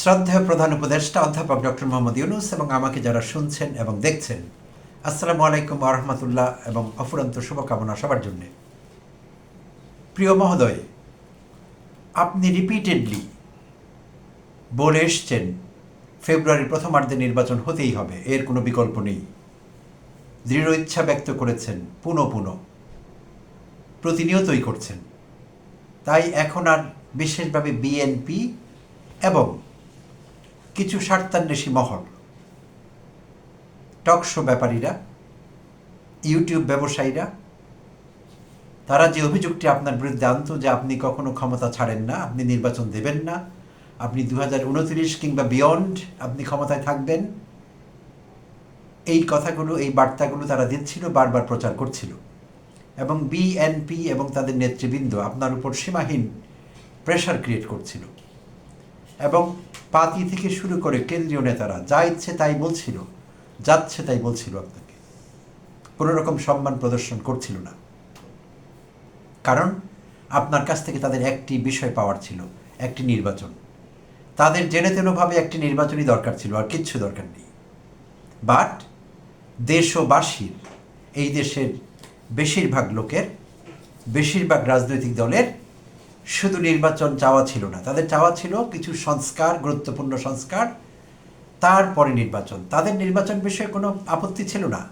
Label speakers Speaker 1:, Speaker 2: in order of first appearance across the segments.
Speaker 1: শ্রদ্ধেয় প্রধান উপদেষ্টা, অধ্যাপক ডক্টর মোহাম্মদ ইউনুস এবং আমাকে যারা শুনছেন এবং দেখছেন, আসসালামু আলাইকুম আহমতুল্লাহ এবং অফুরন্ত শুভকামনা সবার জন্যে। প্রিয় মহোদয়, আপনি রিপিটেডলি বলে এসছেন, ফেব্রুয়ারির প্রথমার্ধে নির্বাচন হতেই হবে, এর কোনো বিকল্প নেই। দৃঢ় ইচ্ছা ব্যক্ত করেছেন, পুনঃ পুনঃ। প্রতিনিয়তই করছেন। তাই এখন আর বিশেষভাবে বিএনপি এবং কিছু স্বার্থান্বেষী মহল। টকশো ব্যাপারীরা, ইউটিউব ব্যবসায়ীরা, তারা যে অভিযোগটি আপনার বিরুদ্ধে আনত যে আপনি কখনো ক্ষমতা ছাড়েন না, আপনি নির্বাচন দেবেন না, আপনি দু হাজার উনত্রিশ কিংবা বিয়ন্ড আপনি ক্ষমতায় থাকবেন, এই কথাগুলো, এই বার্তাগুলো তারা দিচ্ছিল, বারবার প্রচার করছিল। এবং বিএনপি এবং তাদের নেতৃবৃন্দ আপনার উপর সীমাহীন প্রেশার ক্রিয়েট করছিল। এবং পাতি থেকে শুরু করে কেন্দ্রীয় নেতারা যা ইচ্ছে তাই বলছিল, যাচ্ছে তাই বলছিল আপনাকে। কোনো রকম সম্মান প্রদর্শন করছিল না। কারণ আপনার কাছ থেকে তাদের একটি বিষয় পাওয়ার ছিল, একটি নির্বাচন। তাদের জেনে তেনোভাবে একটি নির্বাচনই দরকার ছিল, আর কিচ্ছু দরকার নেই। বাট দেশবাসীর, এই দেশের বেশিরভাগ লোকের, বেশিরভাগ রাজনৈতিক দলের শুধু নির্বাচন চাওয়া ছিল না, তাদের চাওয়া ছিল কিছু সংস্কার, গুরুত্বপূর্ণ সংস্কার, তারপরে নির্বাচন। তাদের নির্বাচন বিষয়ে কোনো আপত্তি ছিল না,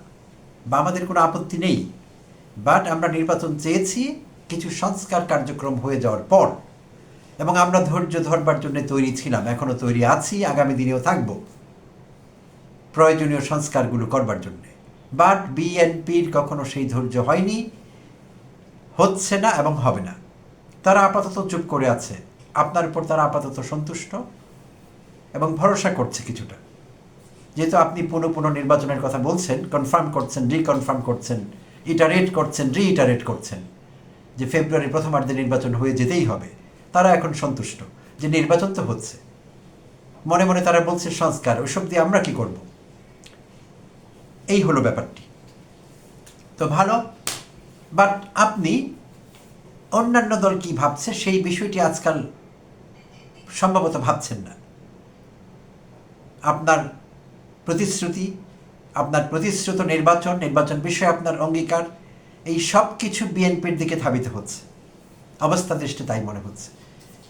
Speaker 1: বা আমাদের কোনো আপত্তি নেই। বাট আমরা নির্বাচন চেয়েছি কিছু সংস্কার কার্যক্রম হয়ে যাওয়ার পর, এবং আমরা ধৈর্য ধরবার জন্য তৈরি ছিলাম এখনও তৈরি আছি, আগামী দিনেও থাকব প্রয়োজনীয় সংস্কারগুলো করবার জন্যে। বাট বিএনপির কখনো সেই ধৈর্য হয়নি, হচ্ছে না এবং হবে না। তারা আপাতত চুপ করে আছে। আপনার উপর তারা আপাতত সন্তুষ্ট এবং ভরসা করছে কিছুটা। যেহেতু আপনি পুনঃ পুনঃ নির্বাচনের কথা বলছেন কনফার্ম করছেন রিকনফার্ম করছেন ইটারেট করছেন রিইটারেট করছেন যে ফেব্রুয়ারি প্রথমার্ধে নির্বাচন হয়ে যেতেই হবে। তারা এখন সন্তুষ্ট যে নির্বাচন তো হচ্ছে। মনে মনে তারা বলছে, সংস্কার ওইসব দিয়ে আমরা কি করব? এই হলো ব্যাপারটি। তো ভালো বাট আপনি অন্যান্য দল কি ভাবছে? সেই বিষয়টি আজকাল সম্ভবত ভাবছেন না। আপনার প্রতিশ্রুতি, আপনার প্রতিশ্রুত নির্বাচন নির্বাচন বিষয়ে আপনার অঙ্গীকার, এই সব কিছু বিএনপির দিকে ধাবিত হচ্ছে। অবস্থা দৃষ্টি তাই মনে হচ্ছে।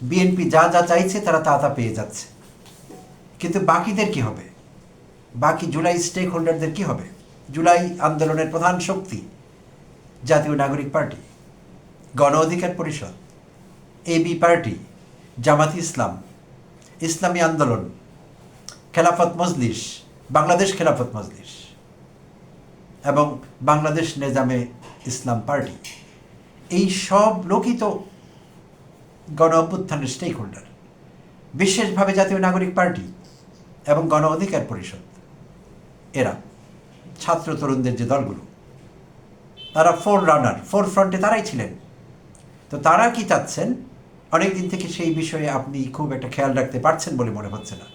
Speaker 1: বিএনপি যা যা চাইছে, তারা তা তা পেয়ে যাচ্ছে। কিন্তু বাকিদের কি হবে? বাকি জুলাই স্টেক হোল্ডারদের কী হবে? জুলাই আন্দোলনের প্রধান শক্তি জাতীয় নাগরিক পার্টি। গণ অধিকার পরিষদ এবি পার্টি, জামাত ইসলাম, ইসলামী আন্দোলন, খেলাফত মজলিস, বাংলাদেশ খেলাফত মজলিস এবং বাংলাদেশ নেজামে ইসলাম পার্টি। এই সব লোকই তো গণ অভ্যুত্থানের স্টেক হোল্ডার বিশেষভাবে জাতীয় নাগরিক পার্টি এবং গণ অধিকার পরিষদ। এরা ছাত্র তরুণদের যে দলগুলো, তারা ফোর রানার ফোর ফ্রন্টে তারাই ছিলেন। তো তারা কি চাচ্ছেন? অনেকদিন থেকে সেই বিষয়ে আপনি খুব একটা খেয়াল রাখতে পারছেন বলে মনে হচ্ছে না।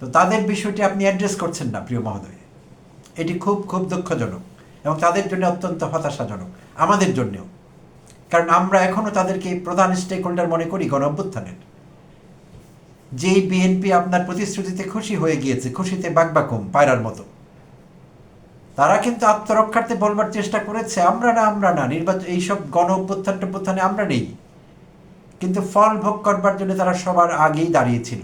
Speaker 1: তো তাদের বিষয়টি আপনি অ্যাড্রেস করছেন না, প্রিয় মহোদয়। এটি খুব খুব দুঃখজনক এবং তাদের জন্য অত্যন্ত হতাশাজনক, আমাদের জন্যেও। কারণ আমরা এখনও তাদেরকে প্রধান স্টেক হোল্ডার মনে করি গণ অভ্যুত্থানের। যেই বিএনপি আপনার প্রতিশ্রুতিতে খুশি হয়ে গিয়েছে, খুশিতে বাকবাকুম পায়রার মতো। তারা কিন্তু আত্মরক্ষার্থে বলবার চেষ্টা করেছে, আমরা না আমরা না, নির্বাচন এইসব গণ অভ্যুত্থান টভ্যুত্থানে আমরা নেই। কিন্তু ফল ভোগ করবার জন্য তারা সবার আগেই দাঁড়িয়েছিল।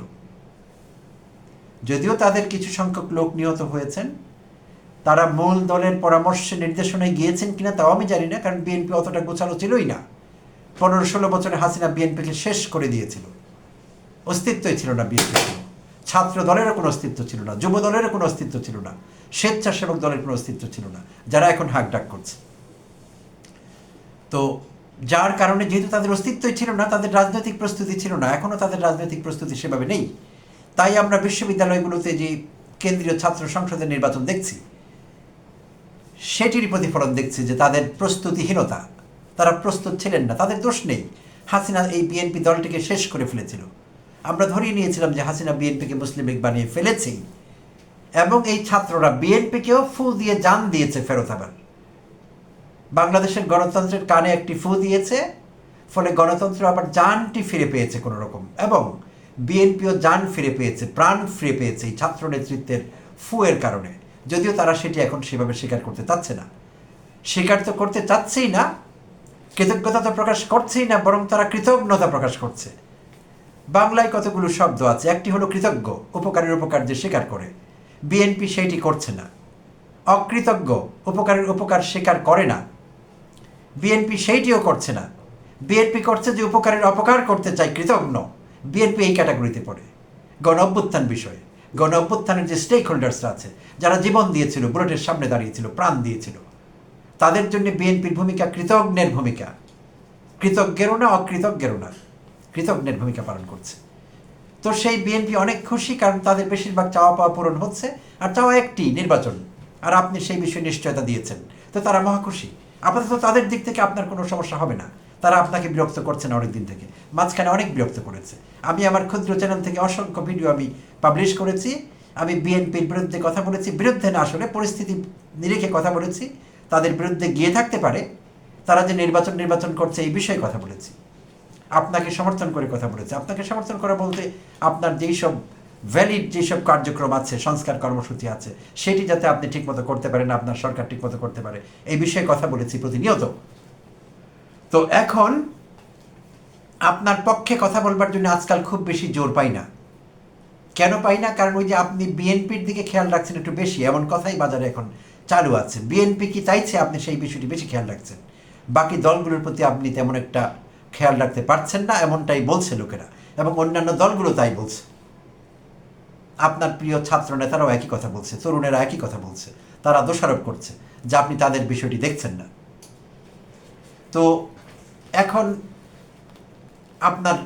Speaker 1: যদিও তাদের কিছু সংখ্যক লোক নিহত হয়েছেন, তারা মূল দলের পরামর্শে, নির্দেশনায় গিয়েছেন কিনা তাও আমি জানি না, কারণ বিএনপি অতটা গোছালো ছিলই না। পনেরো ষোলো বছরে হাসিনা বিএনপিকে শেষ করে দিয়েছিল। অস্তিত্বই ছিল না বিএনপি ছাত্র দলেরও কোনো অস্তিত্ব ছিল না, যুব দলেরও কোনো অস্তিত্ব ছিল না, স্বেচ্ছাসেবক দলের কোনো অস্তিত্ব ছিল না, যারা এখন হাক ডাক করছে। তো যার কারণে যেহেতু তাদের অস্তিত্বই ছিল না, তাদের রাজনৈতিক প্রস্তুতি ছিল না এখনও তাদের রাজনৈতিক প্রস্তুতি সেভাবে নেই। তাই আমরা বিশ্ববিদ্যালয়গুলোতে যে কেন্দ্রীয় ছাত্র সংসদের নির্বাচন দেখছি, সেটির প্রতিফলন দেখছি যে তাদের প্রস্তুতিহীনতা, তারা প্রস্তুত ছিলেন না, তাদের দোষ নেই। হাসিনা এই বিএনপি দলটিকে শেষ করে ফেলেছিল। আমরা ধরিয়ে নিয়েছিলাম যে হাসিনা বিএনপিকে মুসলিম লীগ বানিয়ে ফেলেছেই এবং এই ছাত্ররা বিএনপিকেও ফু দিয়ে জান দিয়েছে ফেরত আবার। বাংলাদেশের গণতন্ত্রের কানে একটি ফু দিয়েছে, ফলে গণতন্ত্র আবার জানটি ফিরে পেয়েছে কোনো রকম এবং বিএনপিও যান ফিরে পেয়েছে, প্রাণ ফিরে পেয়েছে এই ছাত্র নেতৃত্বের ফুয়ের কারণে। যদিও তারা সেটি এখন সেভাবে স্বীকার করতে চাচ্ছে না। স্বীকার তো করতে চাচ্ছেই না, কৃতজ্ঞতা তো প্রকাশ করছেই না, বরং তারা কৃতজ্ঞতা প্রকাশ করছে। বাংলায় কতগুলো শব্দ আছে, একটি হলো কৃতজ্ঞ, উপকারের উপকার যে স্বীকার করে। বিএনপি সেইটি করছে না। অকৃতজ্ঞ, উপকারের উপকার স্বীকার করে না। বিএনপি সেইটিও করছে না। বিএনপি করছে যে উপকারের অপকার করতে চায় কৃতজ্ঞ। বিএনপি এই ক্যাটাগরিতে পড়ে। গণ অভ্যুত্থান বিষয়ে। গণ অভ্যুত্থানের যে স্টেক হোল্ডার্সরা আছে, যারা জীবন দিয়েছিল, বুলেটের সামনে দাঁড়িয়েছিল, প্রাণ দিয়েছিল, তাদের জন্য বিএনপির ভূমিকা কৃতজ্ঞের ভূমিকা। কৃতজ্ঞেরও না, অকৃতজ্ঞেরও না। কৃতজ্ঞের ভূমিকা পালন করছে। তো সেই বিএনপি অনেক খুশি কারণ তাদের বেশিরভাগ চাওয়া পাওয়া পূরণ হচ্ছে আর চাওয়া একটি নির্বাচন। আর আপনি সেই বিষয়ে নিশ্চয়তা দিয়েছেন। তো তারা মহা খুশি। আপাতত তাদের দিক থেকে আপনার কোনো সমস্যা হবে না। তারা আপনাকে বিরক্ত করছে না অনেক দিন থেকে। মাঝখানে অনেক বিরক্ত করেছে। আমি আমার ক্ষুদ্র চ্যানেল থেকে অসংখ্য ভিডিও আমি পাবলিশ করেছি। আমি বিএনপির বিরুদ্ধে কথা বলেছি। বিরুদ্ধে না আসলে পরিস্থিতি নিরিখে কথা বলেছি। তাদের বিরুদ্ধে গিয়ে থাকতে পারে। তারা যে নির্বাচন নির্বাচন করছে এই বিষয়ে কথা বলেছি। আপনাকে সমর্থন করে কথা বলেছে। আপনাকে সমর্থন করা বলতে আপনার যেই সব ভ্যালিড যেসব কার্যক্রম আছে, সংস্কার কর্মসূচি আছে, সেটি যাতে আপনি ঠিকমতো করতে পারেন, আপনার সরকার ঠিকমতো করতে পারে, এই বিষয়ে কথা বলেছি প্রতিনিয়ত। তো এখন আপনার পক্ষে কথা বলবার জন্য আজকাল খুব বেশি জোর পাই না। কেন পাই না? কারণ ওই যে আপনি বিএনপির দিকে খেয়াল রাখছেন একটু বেশি, এমন কথাই বাজারে এখন চালু আছে। বিএনপি কি চাইছে আপনি সেই বিষয়টি বেশি খেয়াল রাখছেন? বাকি দলগুলোর প্রতি আপনি তেমন একটা খেয়াল রাখতে পারছেন না, এমনটাই বলছে লোকেরা এবং অন্যান্য দলগুলো তাই বলছে। আপনার প্রিয় ছাত্র নেতারাও একই কথা বলছে, তরুণেরা একই কথা বলছে, তারা দোষারোপ করছে যে আপনি তাদের বিষয়টি দেখছেন না। তো এখন আপনার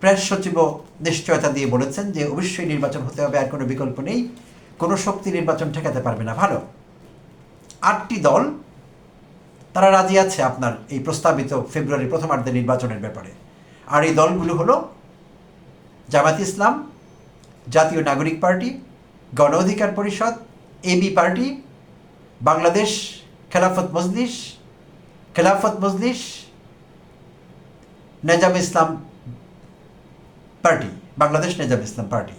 Speaker 1: প্রেস সচিবও নিশ্চয়তা দিয়ে বলেছেন যে অবশ্যই নির্বাচন হতে হবে, আর কোনো বিকল্প নেই। কোনো শক্তি নির্বাচন ঠেকাতে পারবে না। ভালো। আটটি দল তারা রাজি আছে আপনার এই প্রস্তাবিত ফেব্রুয়ারি প্রথমার্ধে নির্বাচনের ব্যাপারে। আর এই দলগুলো হলো জামাত ইসলাম, জাতীয় নাগরিক পার্টি, গণ অধিকার পরিষদ AB party, Bangladesh Khelafat Majlis Khelafat Majlis, Nezam Islam party, Bangladesh Nezam Islam party.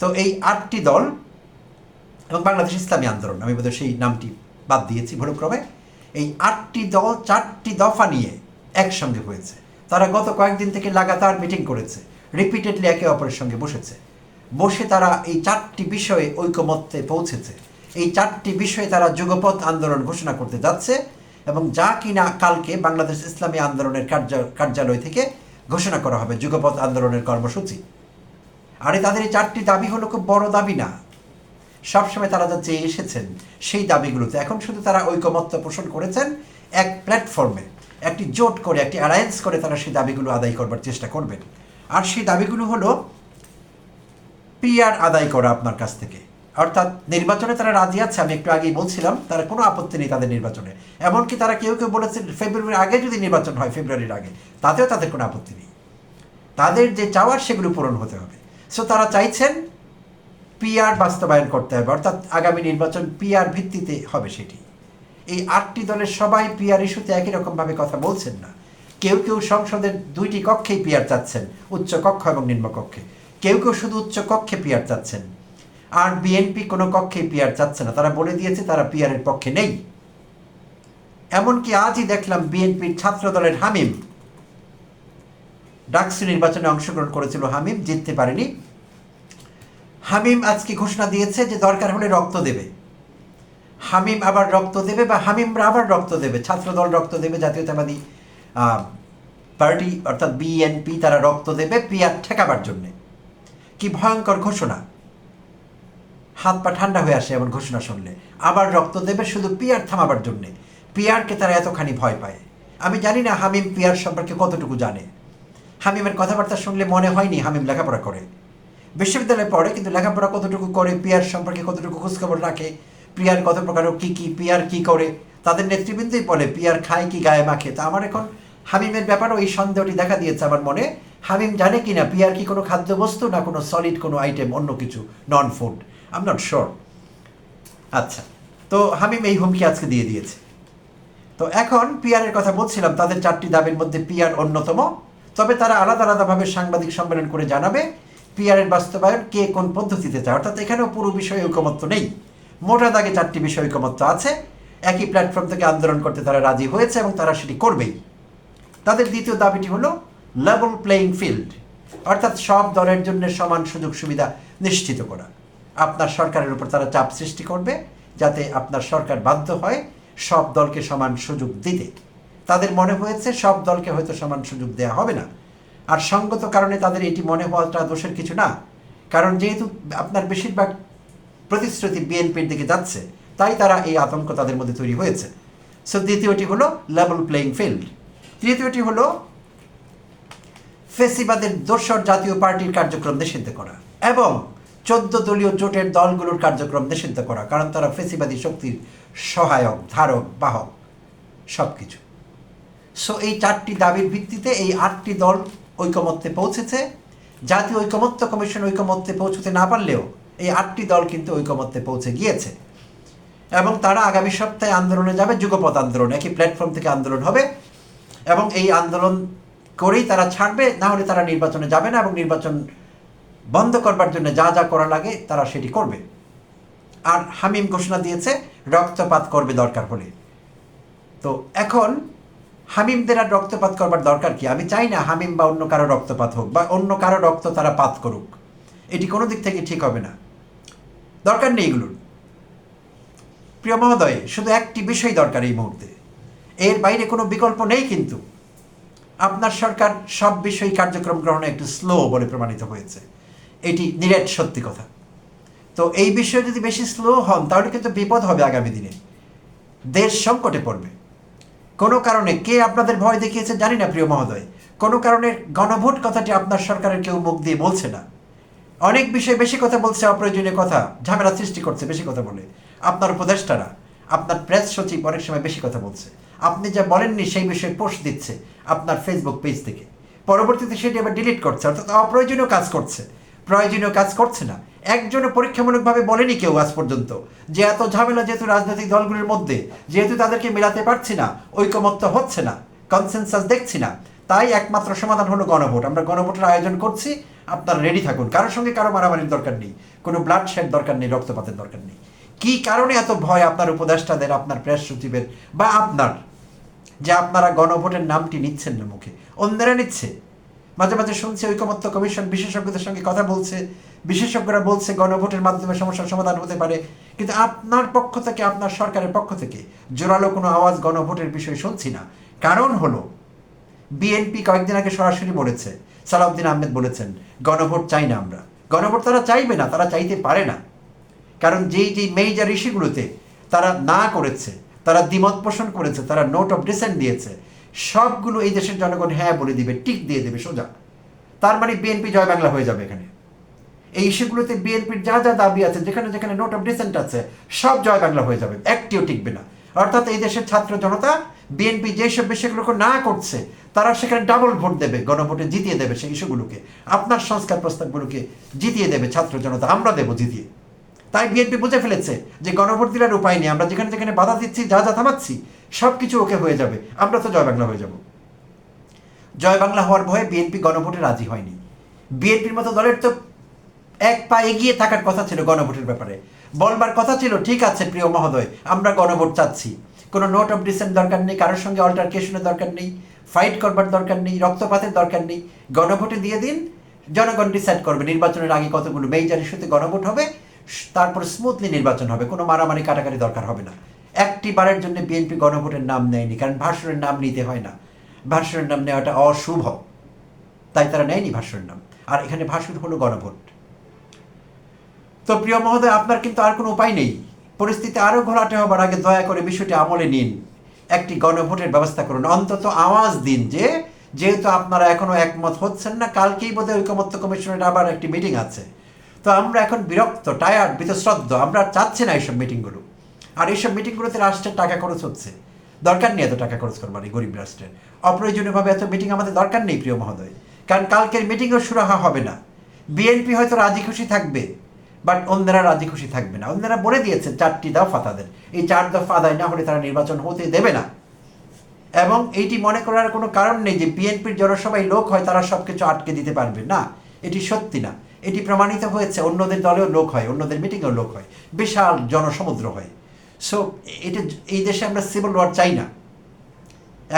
Speaker 1: তো এই আটটি দল এবং বাংলাদেশ ইসলামী আন্দোলন, আমি বোধহয় সেই নামটি বাদ দিয়েছি ভুলক্রমে। এই আটটি দল, চারটি দফা নিয়ে একসঙ্গে হয়েছে। তারা গত কয়েকদিন থেকে লাগাতার মিটিং করেছে। রিপিটেডলি একে অপরের সঙ্গে বসেছে। বসে তারা এই চারটি বিষয়ে ঐকমত্যে পৌঁছেছে। এই চারটি বিষয়ে তারা যুগপথ আন্দোলন ঘোষণা করতে যাচ্ছে এবং যা কিনা কালকে বাংলাদেশ ইসলামী আন্দোলনের কার্য, কার্যালয় থেকে ঘোষণা করা হবে যুগপথ আন্দোলনের কর্মসূচি। আরে তাদের এই চারটি দাবি হলো খুব বড় দাবি না। সবসময় তারা যা চেয়ে এসেছেন, সেই দাবিগুলোতে। এখন শুধু তারা ঐকমত্য পোষণ করেছেন এক প্ল্যাটফর্মে। একটি জোট করে, একটি অ্যালায়েন্স করে তারা সেই দাবিগুলো আদায় করবার চেষ্টা করবেন। আর সেই দাবিগুলো হলো পিআর আদায় করা আপনার কাছ থেকে। অর্থাৎ নির্বাচনে তারা রাজি আছে, আমি একটু আগেই বলছিলাম, তারা কোনো আপত্তি নেই তাদের নির্বাচনে। এমনকি তারা কেউ কেউ বলেছেন ফেব্রুয়ারির আগে যদি নির্বাচন হয় ফেব্রুয়ারির আগে। তাতেও তাদের কোনো আপত্তি নেই। তাদের যে চাওয়ার, সেগুলো পূরণ হতে হবে। সো তারা চাইছেন পিআর বাস্তবায়ন করতে হবে, অর্থাৎ আগামী নির্বাচন পিআর ভিত্তিতে হবে সেটি। এই আটটি দলের সবাই পিআর ইস্যুতে একই রকমভাবে কথা বলছেন না। কেউ কেউ সংসদের দুইটি কক্ষেই পিআর চাচ্ছেন, উচ্চ কক্ষ এবং নিম্ন কক্ষে। কেউ কেউ শুধু উচ্চ কক্ষে পিআর চাচ্ছেন। আর বিএনপি কোনো কক্ষেই পিআর চাচ্ছে না, তারা বলে দিয়েছে তারা পিআরের পক্ষে নেই। এমনকি আজই দেখলাম বিএনপির ছাত্র দলের হামিম, ডাকসু নির্বাচনে অংশগ্রহণ করেছিল হামিম, জিততে পারেনি। হামিম আজকে ঘোষণা দিয়েছে যে দরকার হলে রক্ত দেবে। হামিম আবার রক্ত দেবে বা হামিমরা আবার রক্ত দেবে। ছাত্রদল রক্ত দেবে, জাতীয়তাবাদী পার্টি অর্থাৎ বিএনপি তারা রক্ত দেবে পিয়ার ঠেকাবার জন্যে। কি ভয়ঙ্কর ঘোষণা। হাত পা ঠান্ডা হয়ে আসে এমন ঘোষণা শুনলে। আবার রক্ত দেবে শুধু পিয়ার থামাবার জন্যে। পিয়ারকে তারা এতখানি ভয় পায়। আমি জানি না হামিম পিয়ার সম্পর্কে কতটুকু জানে। হামিমের কথাবার্তা শুনলে মনে হয়নি হামিম লেখাপড়া করে। বিশ্ববিদ্যালয়ে পড়ে, কিন্তু লেখাপড়া কতটুকু করে, পিয়ার সম্পর্কে কতটুকু খোঁজখবর রাখে, পিয়ার কত প্রকার কী কী, পিয়ার কী করে, তাদের নেতৃবৃন্দই বলে, পিয়ার খায় কি, গায়ে মাখে। তা আমার এখন হামিমের ব্যাপারেও এই সন্দেহটি দেখা দিয়েছে আমার মনে। হামিম জানে কি না, পিয়ার কি কোনো খাদ্যবস্তু না কোনো সলিড কোনো আইটেম অন্য কিছু non food I'm not sure আচ্ছা তো হামিম এই হুমকি আজকে দিয়ে দিয়েছে। তো এখন পিয়ারের কথা বলছিলাম, তাদের চারটি দাবির মধ্যে পিয়ার অন্যতম। তবে তারা আলাদা আলাদাভাবে সাংবাদিক সম্মেলন করে জানাবে পিআরের বাস্তবায়ন কে কোন পদ্ধতিতে চায়? অর্থাৎ এখানেও পুরো বিষয়ে ঐকমত্য নেই। মোটা দাগে চারটি বিষয় ঐকমত্য আছে। একই প্ল্যাটফর্ম থেকে আন্দোলন করতে তারা রাজি হয়েছে এবং তারা সেটি করবেই। তাদের দ্বিতীয় দাবিটি হলো লেভেল প্লেয়িং ফিল্ড অর্থাৎ সব দলের জন্য সমান সুযোগ সুবিধা নিশ্চিত করা। আপনার সরকারের উপর তারা চাপ সৃষ্টি করবে যাতে আপনার সরকার বাধ্য হয় সব দলকে সমান সুযোগ দিতে। তাদের মনে হয়েছে সব দলকে হয়তো সমান সুযোগ দেওয়া হবে না। আর সঙ্গত কারণে তাদের এটি মনে হওয়াটা দোষের কিছু না। কারণ যেহেতু আপনার বেশিরভাগ প্রতিশ্রুতি বিএনপির দিকে যাচ্ছে, তাই তারা এই আতঙ্ক তাদের মধ্যে তৈরি হয়েছে। সো দ্বিতীয়টি হলো লেভেল প্লেয়িং ফিল্ড তৃতীয়টি হলো ফেসিবাদের দোসর জাতীয় পার্টির কার্যক্রম নিষিদ্ধ করা এবং চোদ্দ দলীয় জোটের দলগুলোর কার্যক্রম নিষিদ্ধ করা, কারণ তারা ফেসিবাদী শক্তির সহায়ক, ধারক, বাহক সব কিছু সো এই চারটি দাবির ভিত্তিতে এই আটটি দল ঐকমত্যে পৌঁছেছে। জাতীয় ঐকমত্য কমিশন ঐকমত্যে পৌঁছতে না পারলেও এই আটটি দল কিন্তু ঐকমত্যে পৌঁছে গিয়েছে। এবং তারা আগামী সপ্তাহে আন্দোলনে যাবে, যুগপথ আন্দোলন, একই প্ল্যাটফর্ম থেকে আন্দোলন হবে। এবং এই আন্দোলন করেই তারা ছাড়বে, না হলে তারা নির্বাচনে যাবে না এবং নির্বাচন বন্ধ করবার জন্য যা যা করা লাগে তারা সেটি করবে। আর হামিম ঘোষণা দিয়েছে, রক্তপাত করবে দরকার হলে। তো এখন হামিমদের আর রক্তপাত করবার দরকার কি? আমি চাই না হামিম বা অন্য কারও রক্তপাত হোক বা অন্য কারও রক্ত তারা পাত করুক। এটি কোনো দিক থেকে ঠিক হবে না। দরকার নেই এগুলোর। প্রিয় মহোদয়, শুধু একটি বিষয় দরকার এই মুহূর্তে। এর বাইরে কোনো বিকল্প নেই কিন্তু। আপনার সরকার সব বিষয় কার্যক্রম গ্রহণে একটু স্লো বলে প্রমাণিত হয়েছে। এটি নিরেট সত্যি কথা। তো এই বিষয়ে যদি বেশি স্লো হন, তাহলে কিন্তু বিপদ হবে আগামী দিনে। দেশ সংকটে পড়বে। কোনো কারণে কে আপনাদের ভয় দেখিয়েছে জানি না, প্রিয় মহোদয়। কোনো কারণে গণভোট কথাটি আপনার সরকারের কেউ মুখ দিয়ে বলছে না। অনেক বিষয়ে বেশি কথা বলছে, অপ্রয়োজনীয় কথা, ঝামেলা সৃষ্টি করছে, বেশি কথা বলে। আপনার উপদেষ্টারা, আপনার প্রেস সচিব অনেক সময় বেশি কথা বলছে। আপনি যা বলেননি সেই বিষয়ে পোস্ট দিচ্ছে আপনার ফেসবুক পেজ থেকে। পরবর্তীতে সেটি আবার ডিলিট করছে, অর্থাৎ অপ্রয়োজনীয় কাজ করছে। প্রয়োজনীয় কাজ করছে না। একজনও পরীক্ষামূলকভাবে বলেনি কেউ আজ পর্যন্ত। যে এত ঝামেলা যেহেতু রাজনৈতিক দলগুলির মধ্যে, যেহেতু তাদেরকে মেলাতে পারছি না, ঐকমত্য হচ্ছে না কনসেনসাস দেখছি না, তাই একমাত্র সমাধান হলো গণভোট। আমরা গণভোটের আয়োজন করছি, আপনারা রেডি থাকুন। কারোর সঙ্গে কারও মারামারির দরকার নেই, কোনো ব্লাড শেড দরকার নেই, রক্তপাতের দরকার নেই। কি কারণে এত ভয় আপনার উপদেষ্টাদের আপনার প্রেস সচিবের, বা আপনার? যে আপনারা গণভোটের নামটি নিচ্ছেন না মুখে, অন্যরা নিচ্ছে। মাঝে মাঝে শুনছি ঐকমত্য কমিশন বিশেষজ্ঞদের সঙ্গে কথা বলছে। বিশেষজ্ঞরা বলছে গণভোটের মাধ্যমে সমস্যার সমাধান হতে পারে। কিন্তু আপনার পক্ষ থেকে, আপনার সরকারের পক্ষ থেকে জোরালো কোনো আওয়াজ গণভোটের বিষয়ে শুনছি না। কারণ হলো, বিএনপি কয়েকদিন আগে সরাসরি বলেছে, সালাউদ্দিন আহমেদ বলেছেন, গণভোট চাই না আমরা। গণভোট তারা চাইবে না, তারা চাইতে পারে না। কারণ যেই যেই মেজর ইস্যুগুলোতে তারা না করেছে, তারা দ্বিমত পোষণ করেছে, তারা নোট অফ ডিসেন্ট দিয়েছে সবগুলো এই দেশের জনগণ হ্যাঁ বলে দিবে টিক দিয়ে দেবে, সোজা। তার মানে বিএনপি জয় বাংলা হয়ে যাবে এখানে। এই ইস্যুগুলোতে বিএনপির যা যা দাবি আছে, যেখানে যেখানে নোট অফ ডিসেন্ট আছে, সব জয় বাংলা হয়ে যাবে, একটিও টিকবে না। অর্থাৎ এই দেশের ছাত্র জনতা বিএনপি যেসব বিষয়গুলোকে না করছে, তারা সেখানে ডাবল ভোট দেবে, গণভোটে জিতিয়ে দেবে সেই ইস্যুগুলোকে। আপনার সংস্কার প্রস্তাবগুলোকে জিতিয়ে দেবে ছাত্র জনতা, আমরা দেবো জিতিয়ে। তাই বিএনপি বুঝে ফেলেছে যে গণভোট দিলার উপায় নেই, আমরা যেখানে যেখানে বাধা দিচ্ছি, যা যা থামাচ্ছি সব কিছু ওকে হয়ে যাবে। আমরা তো জয় বাংলা হয়ে যাব। জয় বাংলা হওয়ার ভয়ে বিএনপি গণভোটে রাজি হয়নি। বিএনপির মতো দলের তো এক পা এগিয়ে থাকার কথা ছিল গণভোটের ব্যাপারে। বলবার কথা ছিল, ঠিক আছে প্রিয় মহোদয়, আমরা গণভোট চাচ্ছি। কোনো নোট অফ ডিসেন্ট দরকার নেই, কারোর সঙ্গে অল্টারকেশনের দরকার নেই ফাইট করবার দরকার নেই, রক্তপাতের দরকার নেই। গণভোটে দিয়ে দিন, জনগণ ডিসাইড করবে, নির্বাচনের আগে কতগুলো মেজর ইস্যুতে গণভোট হবে, তারপর স্মুথলি নির্বাচন হবে, কোনো মারামারি, কাটাকাটি দরকার হবে না। একটি বারের জন্য বিএনপি গণভোটের নাম নেয়নি, কারণ ভাষণের নাম নিতে হয় না। ভাষণের নাম নেওয়াটা অশুভ। তাই তারা নেয়নি ভাষণের নাম। আর এখানে ভাষণ হলো গণভোট। তো প্রিয় মহোদয়, আপনার কিন্তু আর কোনো উপায় নেই। পরিস্থিতি আরও ঘোলাটে হবার আগে দয়া করে বিষয়টি আমলে নিন। একটি গণভোটের ব্যবস্থা করুন। অন্তত আওয়াজ দিন যে, যেহেতু আপনারা এখনও একমত হচ্ছেন না, কালকেই বোধহয় ঐকমত্য কমিশনের আবার একটি মিটিং আছে। তো আমরা এখন বিরক্ত টায়ার্ড বিতশ্রদ্ধ, আমরা চাচ্ছি না এইসব মিটিংগুলো। আর এইসব মিটিংগুলোতে রাষ্ট্রের টাকা খরচ হচ্ছে। দরকার নেই এত টাকা খরচ করবার এই গরিব রাষ্ট্রের। অপ্রয়োজনীয়ভাবে এত মিটিং আমাদের দরকার নেই, প্রিয় মহোদয়। কারণ কালকের মিটিংও সুরাহা হবে না। বিএনপি হয়তো রাজি খুশি থাকবে বাট অন্যরা রাজি খুশি থাকবে না। অন্যরা বলে দিয়েছে চারটি দফা তাদের। এই চার দফা আদায় না হলে তারা নির্বাচন হতে দেবে না। এবং এইটি মনে করার কোনো কারণ নেই যে বিএনপির জনসভায় লোক হয়, তারা সব কিছু আটকে দিতে পারবে। না, এটি সত্যি না। এটি প্রমাণিত হয়েছে, অন্যদের দলেও লোক হয়, অন্যদের মিটিংয়েও লোক হয়। বিশাল জনসমুদ্র হয়। সো এটা এই দেশে আমরা সিভিল ওয়ার চাই না।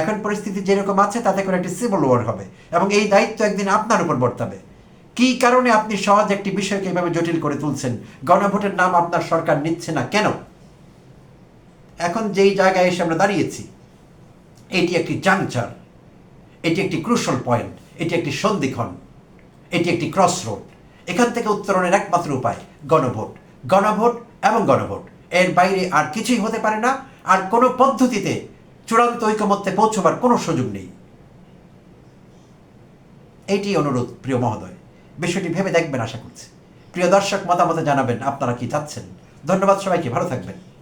Speaker 1: এখন পরিস্থিতি যেরকম আছে, তাতে করে একটি সিভিল ওয়ার হবে। এবং এই দায়িত্ব একদিন আপনার উপর বর্তাবে। কী কারণে আপনি সহজ একটি বিষয়কে এভাবে জটিল করে তুলছেন? গণভোটের নাম আপনার সরকার নিচ্ছে না কেন? এখন যেই জায়গায় এসে আমরা দাঁড়িয়েছি, এটি একটি জাংচার এটি একটি ক্রুশল পয়েন্ট এটি একটি সন্ধিক্ষণ। এটি একটি ক্রস রোড এখান থেকে উত্তরণের একমাত্র উপায় গণভোট। গণভোট এবং গণভোট। এর বাইরে আর কিছুই হতে পারে না, আর কোনো পদ্ধতিতে চূড়ান্ত ঐকমত্যে পৌঁছবার কোনো সুযোগ নেই। এইটি অনুরোধ, প্রিয় মহোদয়। বিষয়টি ভেবে দেখবেন আশা করছি। প্রিয় দর্শক, মতামতে জানাবেন, আপনারা কি চাচ্ছেন? ধন্যবাদ সবাইকে, ভালো থাকবেন।